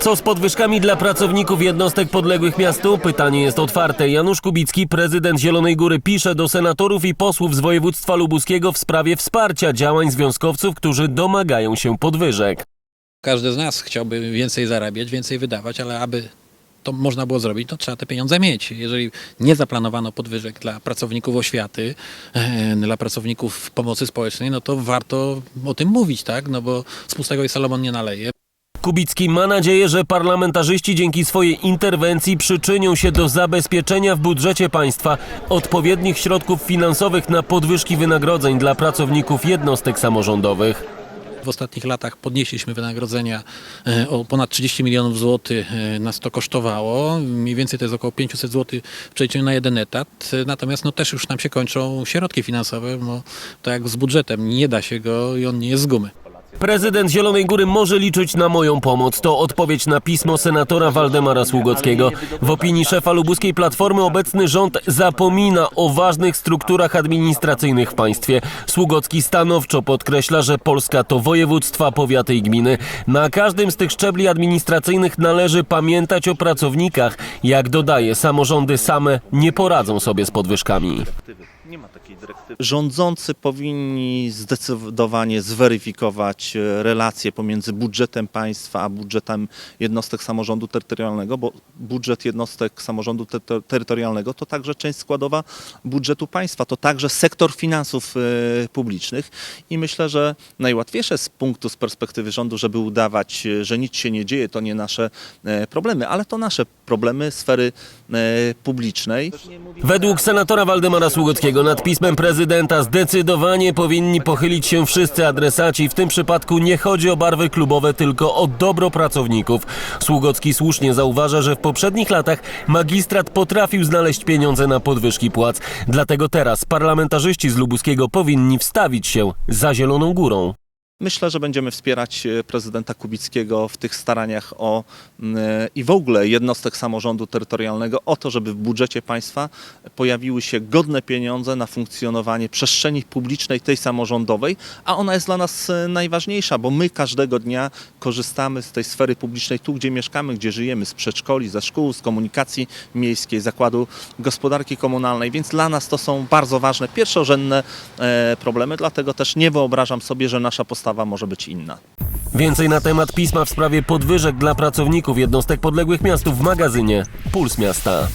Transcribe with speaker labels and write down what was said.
Speaker 1: Co z podwyżkami dla pracowników jednostek podległych miastu? Pytanie jest otwarte. Janusz Kubicki, prezydent Zielonej Góry, pisze do senatorów i posłów z województwa lubuskiego w sprawie wsparcia działań związkowców, którzy domagają się podwyżek.
Speaker 2: Każdy z nas chciałby więcej zarabiać, więcej wydawać, ale aby to można było zrobić, to trzeba te pieniądze mieć. Jeżeli nie zaplanowano podwyżek dla pracowników oświaty, e, dla pracowników pomocy społecznej, no to warto o tym mówić, tak? No bo z pustego i Salomon nie naleje.
Speaker 1: Kubicki ma nadzieję, że parlamentarzyści dzięki swojej interwencji przyczynią się do zabezpieczenia w budżecie państwa odpowiednich środków finansowych na podwyżki wynagrodzeń dla pracowników jednostek samorządowych.
Speaker 2: W ostatnich latach podnieśliśmy wynagrodzenia e, o ponad 30 milionów złotych. e, Nas to kosztowało. Mniej więcej to jest około 500 złotych w przeliczeniu na jeden etat. E, Natomiast no, też już nam się kończą środki finansowe, bo to jak z budżetem, nie da się go i on nie jest z gumy.
Speaker 1: Prezydent Zielonej Góry może liczyć na moją pomoc. To odpowiedź na pismo senatora Waldemara Sługockiego. W opinii szefa lubuskiej Platformy obecny rząd zapomina o ważnych strukturach administracyjnych w państwie. Sługocki stanowczo podkreśla, że Polska to województwa, powiaty i gminy. Na każdym z tych szczebli administracyjnych należy pamiętać o pracownikach. Jak dodaje, samorządy same nie poradzą sobie z podwyżkami.
Speaker 3: Rządzący powinni zdecydowanie zweryfikować e, relacje pomiędzy budżetem państwa a budżetem jednostek samorządu terytorialnego, bo budżet jednostek samorządu te- te- terytorialnego to także część składowa budżetu państwa, to także sektor finansów e, publicznych i myślę, że najłatwiejsze z punktu, z perspektywy rządu, żeby udawać, e, że nic się nie dzieje, to nie nasze problemy, ale to nasze problemy sfery publicznej.
Speaker 1: Według senatora Waldemara Sługockiego nad pismem prezydenta zdecydowanie powinni pochylić się wszyscy adresaci. W tym przypadku nie chodzi o barwy klubowe, tylko o dobro pracowników. Sługocki słusznie zauważa, że w poprzednich latach magistrat potrafił znaleźć pieniądze na podwyżki płac. Dlatego teraz parlamentarzyści z Lubuskiego powinni wstawić się za Zieloną Górą.
Speaker 3: Myślę, że będziemy wspierać e, prezydenta Kubickiego w tych staraniach o e, i w ogóle jednostek samorządu terytorialnego o to, żeby w budżecie państwa pojawiły się godne pieniądze na funkcjonowanie przestrzeni publicznej, tej samorządowej, a ona jest dla nas e, najważniejsza, bo my każdego dnia korzystamy z tej sfery publicznej tu, gdzie mieszkamy, gdzie żyjemy, z przedszkoli, ze szkół, z komunikacji miejskiej, zakładu gospodarki komunalnej, więc dla nas to są bardzo ważne, pierwszorzędne problemy, dlatego też nie wyobrażam sobie, że nasza postawa może być inna.
Speaker 1: Więcej na temat pisma w sprawie podwyżek dla pracowników jednostek podległych miastów w magazynie Puls Miasta.